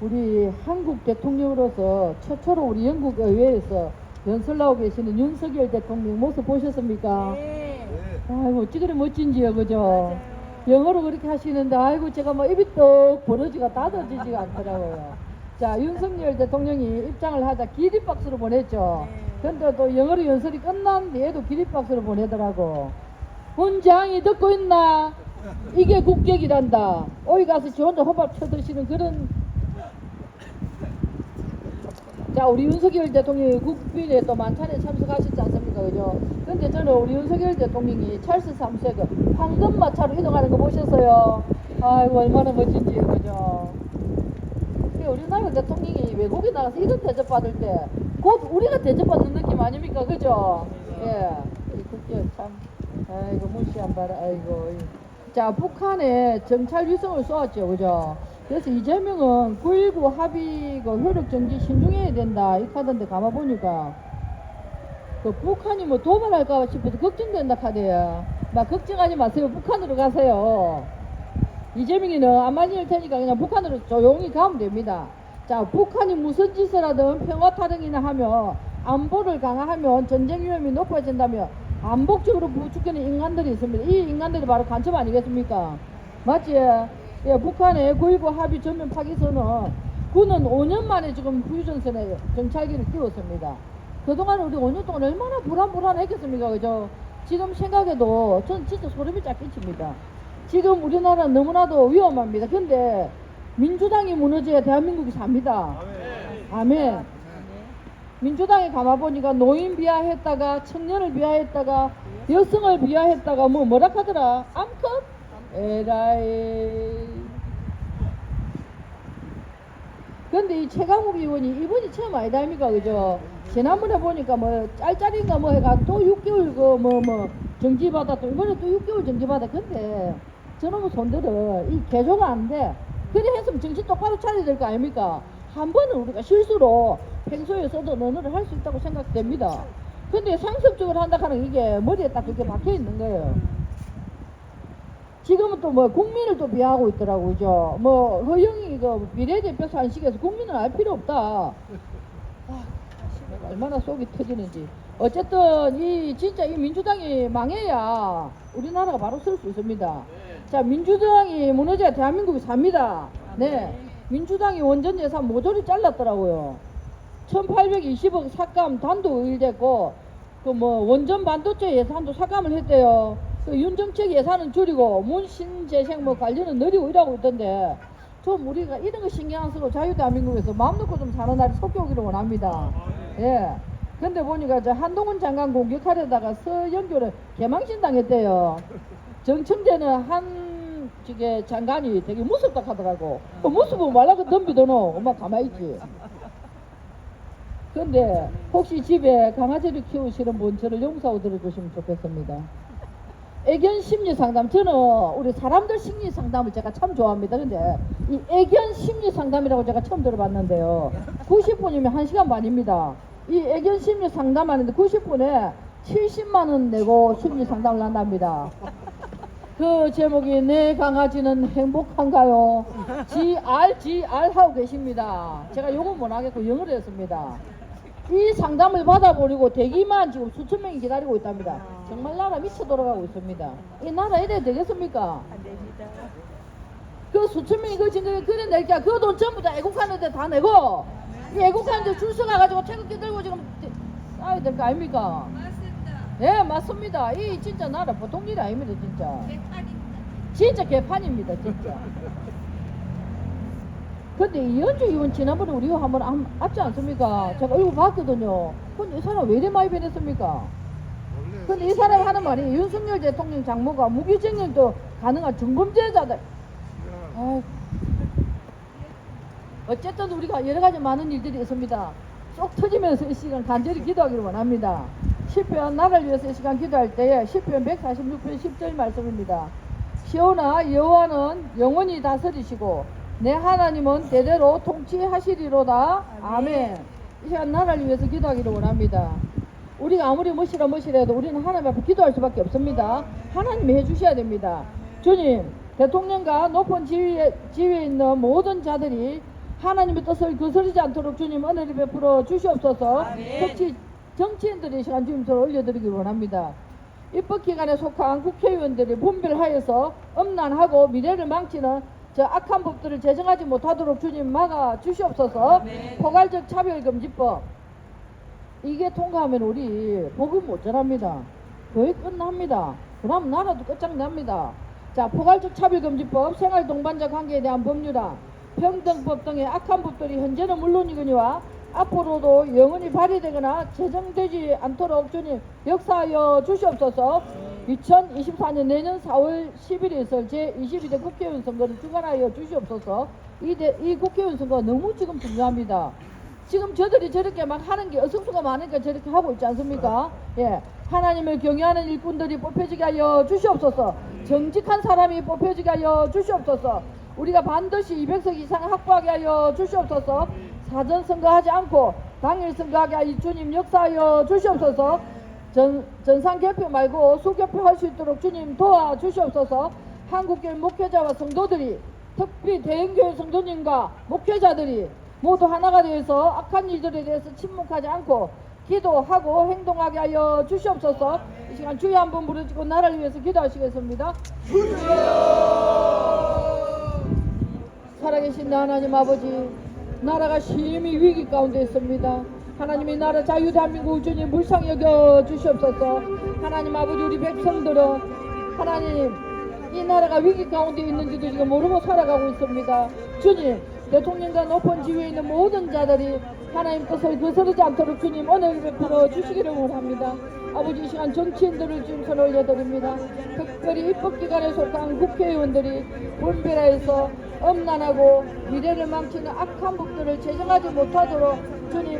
우리 한국 대통령으로서 최초로 우리 영국 의회에서 연설하고 계시는 윤석열 대통령 모습 보셨습니까? 네. 아이고 어찌 그리 멋진지요 그죠? 영어로 그렇게 하시는데 아이고 제가 뭐 입이 떡 벌어지가 따져지지가 않더라고요. 자 윤석열 대통령이 입장을 하자 기립박수로 보냈죠. 네. 근데 또 영어로 연설이 끝난 뒤에도 기립박수를 보내더라고. 훈장이 듣고 있나? 이게 국격이란다. 어디 가서 지 혼자 호밥 쳐드시는 그런 자, 우리 윤석열 대통령이 국빈에 또 만찬에 참석하셨지 않습니까? 그죠? 근데 저는 우리 윤석열 대통령이 찰스 3세 그 황금마차로 이동하는 거 보셨어요? 아이고, 얼마나 멋진지, 그죠? 우리나라 대통령이 외국에 나가서 이런 대접받을 때 곧 우리가 대접받는 느낌 아닙니까? 그죠? 예. 이 국제 참, 아이고, 무시한 바라, 아이고. 자, 북한에 정찰 위성을 쏘았죠. 그죠? 그래서 이재명은 9.19 합의 그 효력 정지 신중해야 된다. 이 카드인데 가만 보니까 그 북한이 뭐 도발할까 싶어서 걱정된다 카드야. 막 걱정하지 마세요. 북한으로 가세요. 이재명이는 안 맞을 테니까 그냥 북한으로 조용히 가면 됩니다. 자, 북한이 무슨 짓을 하든 평화 타령이나 하면 안보를 강화하면 전쟁 위험이 높아진다며 암복적으로 부추기는 인간들이 있습니다. 이 인간들이 바로 간첩 아니겠습니까? 맞지? 예, 북한의 9.19 합의 전면 파기선은 군은 5년 만에 지금 휴전선에 정찰기를 띄웠습니다. 그동안 우리 5년 동안 얼마나 불안불안했겠습니까? 그죠? 지금 생각해도 전 진짜 소름이 쫙 끼칩니다. 지금 우리나라 너무나도 위험합니다. 근데 민주당이 무너져야 대한민국이 삽니다. 아멘. 민주당에 가봐보니까 노인 비하했다가 청년을 비하했다가 여성을 비하했다가 뭐 뭐라 하더라? 암컷? 에라이. 근데 이 최강욱 의원이 이번이 처음 아니다 아닙니까 그죠? 지난번에 보니까 뭐 짤짤인가 뭐 해가 또 6개월 그 뭐 뭐 정지받아 또 이번에 또 6개월 정지받아 근데 저놈의 손들은 이 개조가 안 돼. 그래 했으면 정신 똑바로 차려야 될 거 아닙니까? 한 번은 우리가 실수로 평소에서도 논의를 할 수 있다고 생각됩니다. 근데 상습적으로 한다 하는 이게 머리에 딱 그렇게 박혀 있는 거예요. 지금은 또 뭐 국민을 또 비하하고 있더라고, 그죠? 뭐, 허영이 그 비례대표 산식에서 국민은 알 필요 없다. 아, 얼마나 속이 터지는지. 어쨌든, 이, 진짜 이 민주당이 망해야 우리나라가 바로 설 수 있습니다. 자, 민주당이 무너져야 대한민국이 삽니다. 네. 민주당이 원전 예산 모조리 잘랐더라고요. 1820억 삭감 단독 의결됐고, 그 뭐 원전 반도체 예산도 삭감을 했대요. 그 윤정책 예산은 줄이고 문신재생 뭐 관리는 늘리고 이러고 있던데 좀 우리가 이런 거 신경 안 쓰고 자유대한민국에서 마음 놓고 좀 사는 날이 속히 오기를 원합니다. 예. 근데 보니까 저 한동훈 장관 공격하려다가 서영교를 개망신 당했대요. 정청재는 한 저게 장관이 되게 무섭다 하더라고. 그 무섭으면 말라고 덤비더노. 엄마 가만히 있지. 근데 혹시 집에 강아지를 키우시는 분 저를 용서하고 들어주시면 좋겠습니다. 애견 심리 상담 저는 우리 사람들 심리 상담을 제가 참 좋아합니다. 근데 이 애견 심리 상담이라고 제가 처음 들어봤는데요. 90분이면 1시간 반입니다. 이 애견 심리 상담하는데 90분에 70만 원 내고 심리 상담을 한답니다. 그 제목이 내 강아지는 행복한가요? GR GR 하고 계십니다. 제가 요건 못 하겠고 영어로 했습니다. 이 상담을 받아보려고 대기만 지금 수천 명이 기다리고 있답니다. 정말 나라 미쳐 돌아가고 있습니다. 이 나라 이래 되겠습니까? 안 됩니다. 그 수천 명이 그 지금 그래 낼게 그 돈 전부 다 애국하는데 다 내고 이 애국하는데 줄 서가가지고 태극기 들고 지금 싸야 될 거 아닙니까? 맞습니다. 네 맞습니다. 이 진짜 나라 보통 일이 아닙니다 진짜. 개판입니다. 진짜 개판입니다, 진짜. 근데 이현주 의원 지난번에 우리 한번 안- 왔지 않습니까? 제가 얼굴 봤거든요. 근데 이 사람 왜 이래 많이 변했습니까? 근데 이 사람이 하는 말이 윤석열 대통령 장모가 무기징역도 가능한 중범죄자다. 아이. 어쨌든 우리가 여러 가지 많은 일들이 있습니다. 쏙 터지면서 이 시간 간절히 기도하기를 원합니다. 10편 나라를 위해서 이 시간 기도할 때에 10편 146편 10절 말씀입니다. 시온아 여호와는 영원히 다스리시고 내 하나님은 대대로 통치하시리로다. 아멘. 이 시간 나라를 위해서 기도하기를 원합니다. 우리가 아무리 멋이라 멋이라도 우리는 하나님 앞에 기도할 수밖에 없습니다. 하나님이 해주셔야 됩니다. 주님, 대통령과 높은 지위에, 지위에 있는 모든 자들이 하나님의 뜻을 거스르지 않도록 주님 은혜를 베풀어 주시옵소서. 특히 정치인들이 이 시간 주임소를 올려드리기 원합니다. 입법 기관에 속한 국회의원들이 분별하여서 엄난하고 미래를 망치는 저 악한 법들을 제정하지 못하도록 주님 막아 주시옵소서. 아멘. 포괄적 차별금지법 이게 통과하면 우리 복음 못 전합니다. 교회 끝납니다. 그럼 나라도 끝장납니다. 자, 포괄적 차별금지법, 생활동반자 관계에 대한 법률안, 평등법 등의 악한 법들이 현재는 물론이거니와 앞으로도 영원히 발의되거나 제정되지 않도록 주님 역사하여 주시옵소서 2024년 내년 4월 10일에 있을 제22대 국회의원 선거를 주관하여 주시옵소서 이, 대, 이 국회의원 선거 너무 지금 중요합니다. 지금 저들이 저렇게 막 하는 게 어성수가 많으니까 저렇게 하고 있지 않습니까? 예. 하나님을 경외하는 일꾼들이 뽑혀지게 하여 주시옵소서. 정직한 사람이 뽑혀지게 하여 주시옵소서. 우리가 반드시 200석 이상 확보하게 하여 주시옵소서. 사전 선거하지 않고 당일 선거하게 하여 주님 역사하여 주시옵소서. 전, 전상 개표 말고 수개표 할 수 있도록 주님 도와주시옵소서. 한국교회 목회자와 성도들이 특히 대형교회 성도님과 목회자들이 모두 하나가 되어서 악한 일들에 대해서 침묵하지 않고 기도하고 행동하게 하여 주시옵소서. 이 시간 주여 한번 부르시고 나라를 위해서 기도하시겠습니다. 살아계신 하나님 아버지, 나라가 심히 위기 가운데 있습니다. 하나님이 나라 자유 대한민국 주님 불쌍히 여겨 주시옵소서. 하나님 아버지 우리 백성들은 하나님 이 나라가 위기 가운데 있는지도 지금 모르고 살아가고 있습니다. 주님 대통령과 높은 지위에 있는 모든 자들이 하나님 뜻을 거스르지 않도록 주님 은혜를 베풀어 주시기를 원합니다. 아버지 이 시간 정치인들을 지금 손 올려드립니다. 특별히 입법기관에 속한 국회의원들이 분별해서 엄난하고 미래를 망치는 악한 법들을 제정하지 못하도록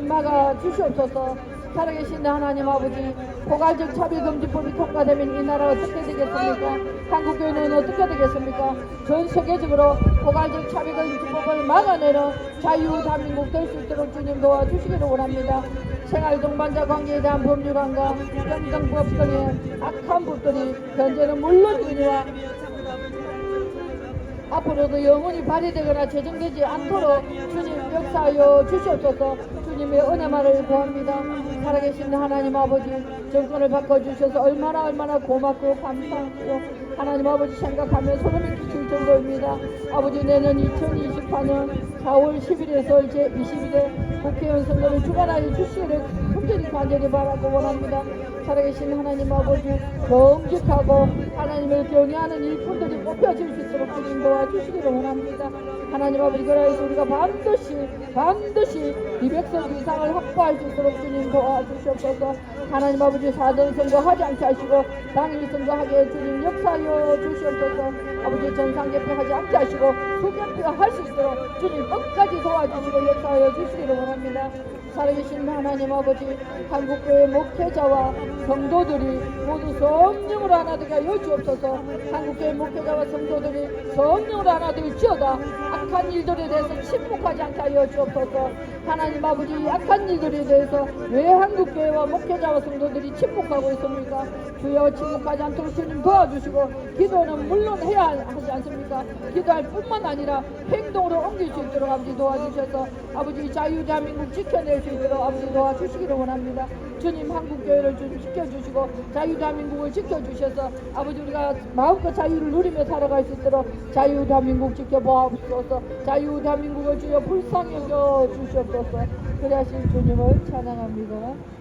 막아 주시옵소서. 살아계신 하나님 아버지 포괄적 차별금지법이 통과되면 이 나라 어떻게 되겠습니까? 한국교회는 어떻게 되겠습니까? 전 세계적으로 포괄적 차별금지법을 막아내는 자유 대한민국 될 수 있도록 주님 도와주시기를 원합니다. 생활 동반자 관계에 대한 법률안과 평등법 등의 악한 법들이 현재는 물론이거니와 앞으로도 영원히 발휘되거나 제정되지 않도록 주님 역사하여 주시옵소서 주님의 은혜만을 구합니다. 살아계신 하나님 아버지 정권을 바꿔주셔서 얼마나 얼마나 고맙고 감사하고 하나님 아버지 생각하면 소름이 끼칠 정도입니다. 아버지 내년 2024년 4월 10일에서 이제 22대 국회의원 선거를 주관하여 주시기를 간절히 간절히 바라고 원합니다. 살아계신 하나님 아버지 정직하고 하나님을 경외하는 일꾼들이 뽑혀질 수 있도록 주님 도와주시기를 원합니다. 하나님 아버지 그래서 우리가 반드시 반드시 200석 이상을 확보할 수 있도록 주님 도와주시옵소서. 하나님 아버지 사전 선거하지 않게 하시고 당일 선거하게 주님 역사하여 주시옵소서 아버지 전상 개표하지 않게 하시고 수개표 할수 있도록 주님 끝까지 도와주시고 역사하여 주시기를 원합니다. 살아계신 하나님 아버지 한국교회 목회자와 성도들이 모두 성령으로 하나 되게 하여 주옵소서. 한국교회 목회자와 성도들이 성령으로 하나 되지어다 악한 일들에 대해서 침묵하지 않게 하여 주옵소서. 하나님 아버지 이 악한 일들에 대해서 왜 한국교회와 목회자와 성도들이 침묵하고 있습니까? 주여 침묵하지 않도록 주님 도와주시고 기도는 물론 해야 하지 않습니까 기도할 뿐만 아니라 행동으로 옮길 수 있도록 아버지 도와주셔서 아버지 자유 대한민국 지켜낼 수 있도록 아버지 도와주시기를 원합니다. 주님 한국교회를 좀 지켜주시고 자유 대한민국을 지켜주셔서 아버지 우리가 마음껏 자유를 누리며 살아갈 수 있도록 자유 대한민국 지켜보옵소서 자유 대한민국을 주여 불쌍히 여겨 주시옵소서 그래 하신 주님을 찬양합니다.